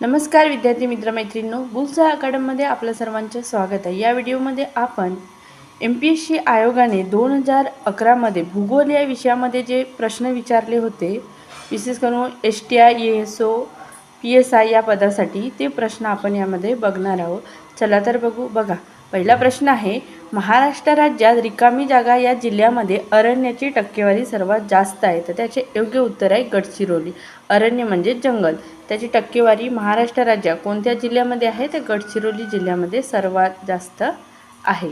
नमस्कार विद्यार्थी मित्रमैत्रिणींनो बुल्सा अकॅडमीमध्ये आपलं सर्वांचं स्वागत आहे. या व्हिडिओमध्ये आपण एम पी एस सी आयोगाने दोन हजार अकरामध्ये भूगोल या विषयामध्ये जे प्रश्न विचारले होते विशेष करून S T I A S O P S I या पदासाठी ते प्रश्न आपण यामध्ये बघणार आहोत. चला तर बघू बघा. पहिला प्रश्न आहे महाराष्ट्र राज्यात रिकामी जागा या जिल्ह्यामध्ये अरण्याची टक्केवारी सर्वात जास्त आहे. तर त्याचे योग्य उत्तर आहे गडचिरोली. अरण्य म्हणजे जंगल. त्याची टक्केवारी महाराष्ट्र राज्यात कोणत्या जिल्ह्यामध्ये आहे? तर गडचिरोली जिल्ह्यामध्ये सर्वात जास्त आहे.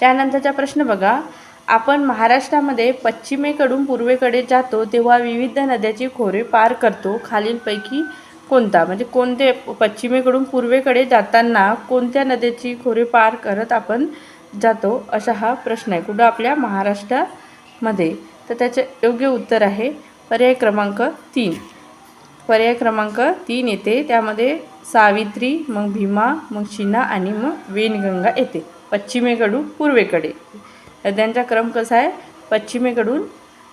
त्यानंतरचा प्रश्न बघा. आपण महाराष्ट्रामध्ये पश्चिमेकडून पूर्वेकडे जातो तेव्हा विविध नद्याची खोरे पार करतो. खालीलपैकी कोणता? म्हणजे कोणते पश्चिमेकडून पूर्वेकडे जाताना कोणत्या नद्याची खोरे पार करत आपण जातो? असा हा प्रश्न आहे. कुठं? आपल्या महाराष्ट्रामध्ये. तर त्याचे योग्य उत्तर आहे पर्याय क्रमांक तीन. पर्याय क्रमांक तीन येते. त्यामध्ये सावित्री मग भीमा मग शिना आणि मग वेनगंगा येते. पश्चिमेकडून पूर्वेकडे. नद्यांचा क्रम कसा आहे? पश्चिमेकडून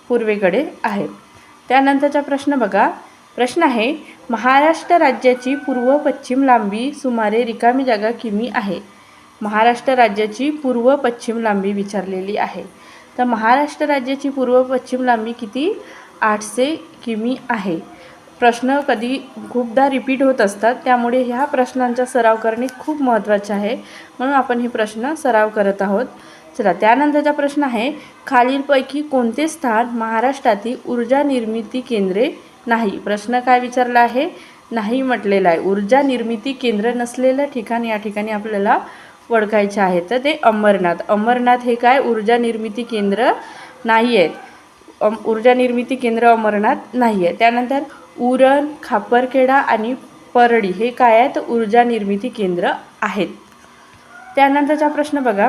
पूर्वेकडे आहे. त्यानंतरचा प्रश्न बघा. प्रश्न आहे महाराष्ट्र राज्याची पूर्व पश्चिम लांबी सुमारे रिकामी जागा किमी आहे? महाराष्ट्र राज्याची पूर्व पश्चिम लांबी विचारलेली आहे. तर महाराष्ट्र राज्याची पूर्व पश्चिम लांबी किती? आठशे किमी आहे. प्रश्न कधी खूपदा रिपीट होत असतात त्यामुळे ह्या प्रश्नांचा सराव करणे खूप महत्त्वाचे आहे. म्हणून आपण हे प्रश्न सराव करत आहोत. चला त्यानंतरचा प्रश्न आहे खालीलपैकी कोणते स्थान महाराष्ट्रातील ऊर्जा निर्मिती केंद्रे नाही. प्रश्न काय विचारला आहे? नाही म्हटलेला आहे. ऊर्जा निर्मिती केंद्र नसलेलं ठिकाण या ठिकाणी आपल्याला ओळखायचे आहे. तर ते अंबरनाथ अंबरनाथ हे काय? ऊर्जा निर्मिती केंद्र नाही आहेत अम ऊर्जा निर्मिती केंद्र अमरनाथ नाही आहे त्यानंतर उरण खापरखेडा आणि परडी हे काय आहेत? ऊर्जा निर्मिती केंद्र आहेत. त्यानंतरचा प्रश्न बघा.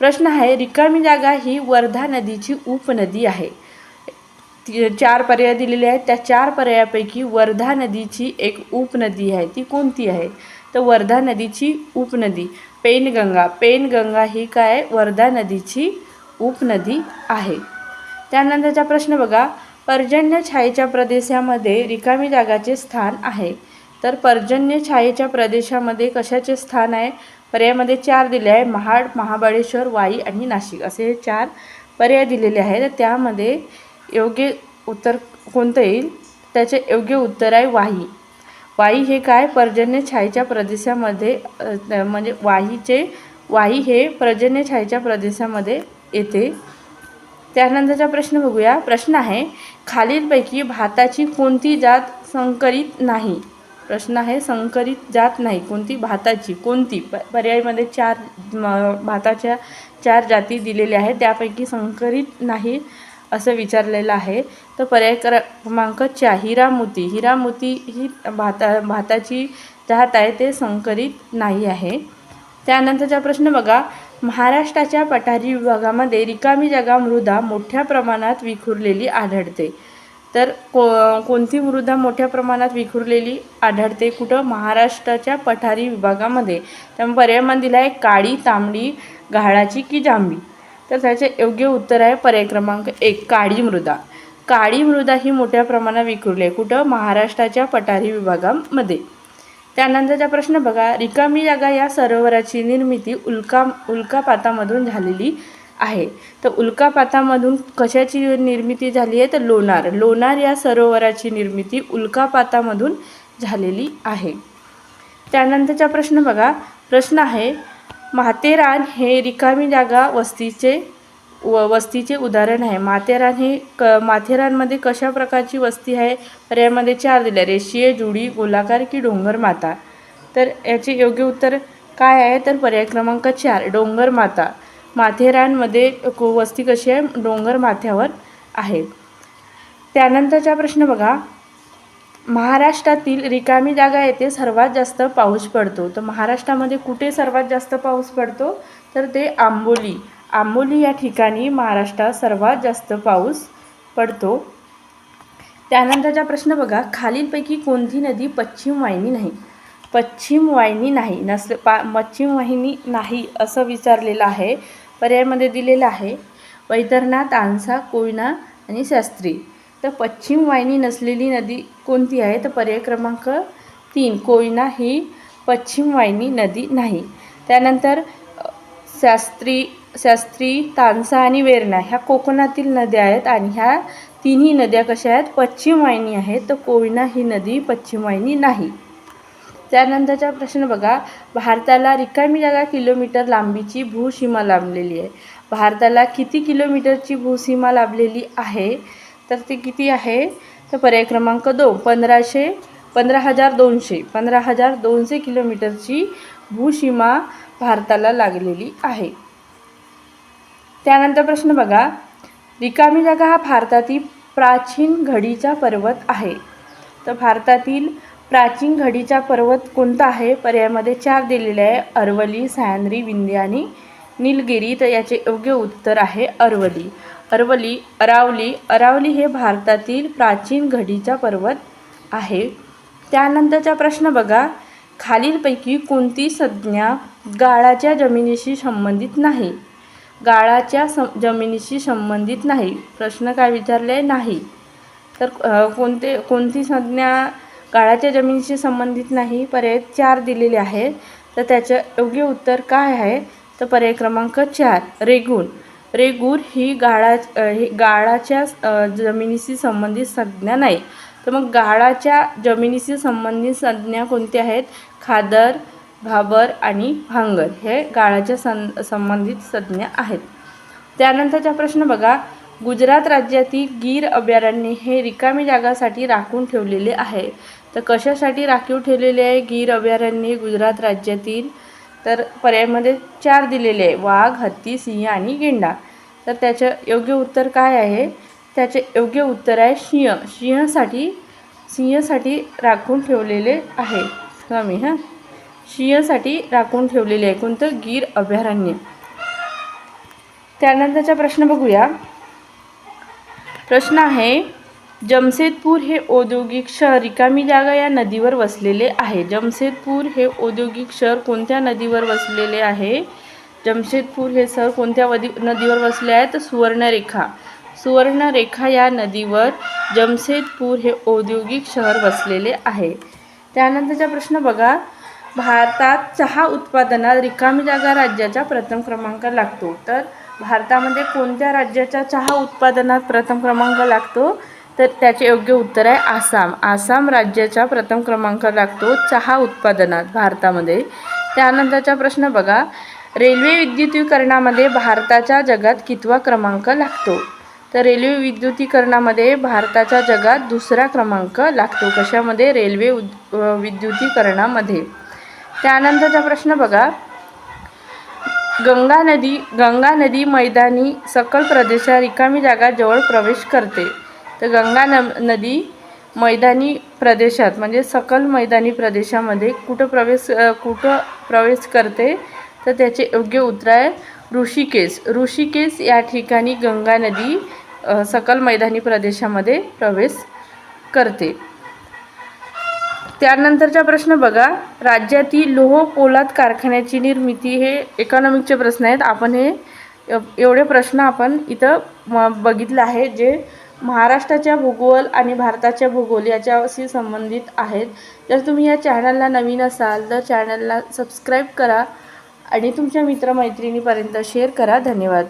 प्रश्न आहे रिकामी जागा ही वर्धा नदीची उपनदी आहे. ती चार पर्याय दिलेले आहेत. त्या चार पर्यायापैकी वर्धा नदीची एक उपनदी आहे. ती कोणती आहे? तर वर्धा नदीची उपनदी पेनगंगा. पेनगंगा ही काय? वर्धा नदीची उपनदी आहे. त्यानंतरचा प्रश्न बघा. पर्जन्य छायेच्या प्रदेशामध्ये रिकामी जागाचे स्थान आहे. तर पर्जन्य छायेच्या प्रदेशामध्ये कशाचे स्थान आहे? पर्यायामध्ये चार दिले आहे. महाड महाबळेश्वर वाई आणि नाशिक. असे हे चार पर्याय दिलेले आहेत. तर त्यामध्ये योग्य उत्तर कोणतं येईल? त्याचे योग्य उत्तर आहे वाही. वाई हे काय? पर्जन्य छायेच्या प्रदेशामध्ये म्हणजे वाहीचे वाही हे पर्जन्य छायेच्या प्रदेशामध्ये येते. त्यानंतरचा प्रश्न बघूया. प्रश्न आहे खालीलपैकी भाताची कोणती जात संकरित नाही? प्रश्न आहे संकरित जात नाही. कोणती? भाताची. कोणती? प पर्यायमध्ये चार म, भाताच्या चार जाती दिलेल्या आहेत. त्यापैकी संकरित नाही असं विचारलेलं आहे. तर पर्याय क्रमांक चार हिरामोती. हिरामोती ही भाता भाताची जात आहे ते संकरित नाही आहे. त्यानंतरचा प्रश्न बघा. महाराष्ट्राच्या पठारी विभागामध्ये रिकामी जागा मृदा मोठ्या प्रमाणात विखुरलेली आढळते. तर को कोणती मृदा मोठ्या प्रमाणात विखुरलेली आढळते? कुठं? महाराष्ट्राच्या पठारी विभागामध्ये. त्यामुळे पर्यायमान दिला आहे काळी तांबडी गाळाची की जांभी? तर त्याचे योग्य उत्तर आहे पर्याय क्रमांक एक काळी मृदा. काळी मृदा ही मोठ्या प्रमाणात विखुरली आहे. कुठं? महाराष्ट्राच्या पठारी विभागामध्ये. त्यानंतरचा प्रश्न बघा. रिकामी जागा या सरोवराची निर्मिती उल्का उल्कापातामधून झालेली आहे. तर उल्कापातामधून कशाची निर्मिती झाली आहे? तर लोणार. लोणार या सरोवराची निर्मिती उल्कापातामधून झालेली आहे. त्यानंतरचा प्रश्न बघा. प्रश्न आहे माथेरान हे रिकामी जागा वस्तीचे व वस्तीचे उदाहरण आहे. माथेरान हे क माथेरानमध्ये कशा प्रकारची वस्ती आहे? पर्यायामध्ये चार दिल्या. रेषीय जुडी गोलाकार की डोंगर माता? तर याचे योग्य उत्तर काय आहे? तर पर्याय क्रमांक चार डोंगर माता. माथेरानमध्ये वस्ती कशी आहे? डोंगर माथ्यावर आहे. त्यानंतरचा प्रश्न बघा. महाराष्ट्रातील रिकामी जागा येथे सर्वात जास्त पाऊस पडतो. तर महाराष्ट्रामध्ये कुठे सर्वात जास्त पाऊस पडतो? तर ते आंबोली. आंबोली या ठिकाणी महाराष्ट्रात सर्वात जास्त पाऊस पडतो. त्यानंतरचा प्रश्न बघा. खालीलपैकी कोणती नदी पश्चिम वाहिनी नाही? पश्चिम वाहिनी नाही. नस पा पश्चिम वाहिनी नाही असं विचारलेलं आहे. पर्यायमध्ये दिलेलं आहे. वैतरनाथ तानसा कोयना आणि शास्त्री. तर पश्चिम वाहिनी नसलेली नदी कोणती आहे? तर पर्याय क्रमांक तीन कोयना ही पश्चिम वाहिनी नदी नाही. त्यानंतर शास्त्री शास्त्री तानसा आणि वेरणा ह्या कोकणातील नद्या आहेत आणि ह्या तिन्ही नद्या कशा आहेत? पश्चिम वाहिनी आहेत. तर कोयना ही नदी पश्चिम वाहिनी नाही. त्यानंतरचा प्रश्न बघा. भारताला रिकामी जागा किलोमीटर लांबीची भूसीमा लाभलेली आहे. भारताला किती किलोमीटरची भूसीमा लाभलेली आहे? तर ते किती आहे? तर पर्याय क्रमांक दोन पंधराशे पंधरा हजार दोनशे. पंधरा हजार दोनशे किलोमीटरची भूसीमा भारताला लागलेली आहे. त्यानंतर प्रश्न बघा. रिकामी जागा हा भारतातील प्राचीन घडीचा पर्वत आहे. तर भारतातील प्राचीन घडीचा पर्वत कोणता आहे? पर्यायामध्ये चार दिलेले आहे. अरवली सह्याद्री विंध्य आणि निलगिरी. तर याचे योग्य उत्तर आहे अरवली. अरवली अरावली अरावली हे भारतातील प्राचीन घडीचा पर्वत आहे. त्यानंतरचा प्रश्न बघा. खालीलपैकी कोणती संज्ञा गाळाच्या जमिनीशी संबंधित नाही? गाळाच्या सं जमिनीशी संबंधित नाही. प्रश्न काय विचारले? नाही. तर कोणते कोणती संज्ञा गाळाच्या जमिनीशी संबंधित नाही? पर्याय चार दिलेले आहेत. तर त्याचं योग्य उत्तर काय आहे? तर पर्याय क्रमांक चार रेगून रेगूर ही गाळा ही गाळाच्या जमिनीशी संबंधित संज्ञा नाही. तर मग गाळाच्या जमिनीशी संबंधित संज्ञा कोणत्या आहेत? खादर भाबर आणि भांगर हे गाळाच्या सं संबंधित संज्ञा आहेत. त्यानंतरचा प्रश्न बघा. गुजरात राज्यातील गीर अभयारण्य हे रिकामी जागासाठी राखून ठेवलेले आहे. तर कशासाठी राखीव ठेवलेले आहे गीर अभयारण्य? गुजरात राज्यातील तर पर्यायमध्ये चार दिलेले आहे. वाघ हत्ती सिंह आणि गेंडा. तर त्याचं योग्य उत्तर काय आहे? त्याचे योग्य उत्तर आहे सिंह. सिंहसाठी सिंहसाठी राखून ठेवलेले आहे. स्वामी हां? सिंहसाठी राखून ठेवलेले आहे. कोणतं? गीर अभयारण्य. त्यानंतरचा प्रश्न बघूया. प्रश्न आहे जमशेदपूर हे औद्योगिक शहर रिकामी जागा या नदीवर वसलेले आहे. जमशेदपूर हे औद्योगिक शहर कोणत्या नदीवर वसलेले आहे? जमशेदपूर हे शहर कोणत्या वदी नदीवर वसले आहे? तर सुवर्णरेखा. सुवर्णरेखा या नदीवर जमशेदपूर हे औद्योगिक शहर वसलेले आहे. त्यानंतरचा प्रश्न बघा. भारतात चहा उत्पादनात रिकामी जागा राज्याचा प्रथम क्रमांक लागतो. तर भारतामध्ये कोणत्या राज्याच्या चहा उत्पादनात प्रथम क्रमांक लागतो? तर त्याचे योग्य उत्तर आहे आसाम. आसाम राज्याचा प्रथम क्रमांक लागतो चहा उत्पादनात भारतामध्ये. त्यानंतरचा प्रश्न बघा. रेल्वे विद्युतीकरणामध्ये भारताच्या जगात कितवा क्रमांक लागतो? तर रेल्वे विद्युतीकरणामध्ये भारताच्या जगात दुसरा क्रमांक लागतो. कशामध्ये? रेल्वे उद विद्युतीकरणामध्ये. त्यानंतरचा प्रश्न बघा. गंगा नदी गंगा नदी मैदानी सकल प्रदेशात रिकामी जागा जवळ प्रवेश करते. तर गंगा न नदी मैदानी प्रदेशात म्हणजे सकल मैदानी प्रदेशामध्ये कुठं प्रवेश कुठं प्रवेश करते तर त्याचे योग्य उत्तर आहे ऋषिकेश. ऋषिकेश या ठिकाणी गंगा नदी सकल मैदानी प्रदेशामध्ये प्रवेश करते. त्यानंतरचा प्रश्न बघा. राज्यातील लोह पोलाद कारखान्याची निर्मिती हे इकॉनॉमिकचे प्रश्न आहेत. आपण हे एवढे प्रश्न आपण इथं म बघितलं आहे जे महाराष्ट्राच्या भूगोल आणि भारताच्या भूगोल याच्याशी संबंधित आहेत. जर तुम्ही या चॅनलला नवीन असाल तर चॅनलला सबस्क्राईब करा आणि तुमच्या मित्रमैत्रिणीपर्यंत शेअर करा. धन्यवाद.